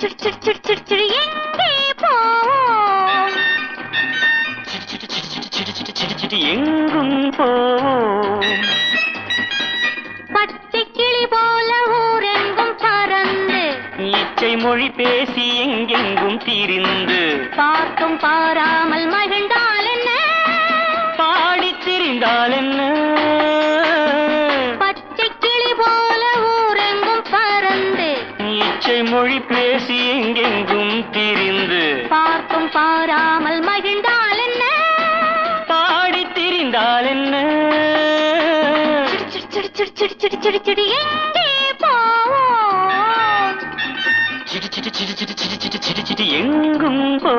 எங்கே போவோம்? எங்கும் போவோம். பச்சை கிளி போல ஊரெங்கும் பறந்து. இச்சை மொழி பேசி எங்கெங்கும் திரிந்து. பார்க்கும் பாராமல் மகிழ்ந்தால் என்ன? பாடித் திரிந்தால் என்ன? மொழி பேசி எங்கெங்கும் திரிந்து பார்க்கும் பாராமல் மகிழ்ந்தால் என்ன பாடி திரிந்தால் என்ன எங்கும் போ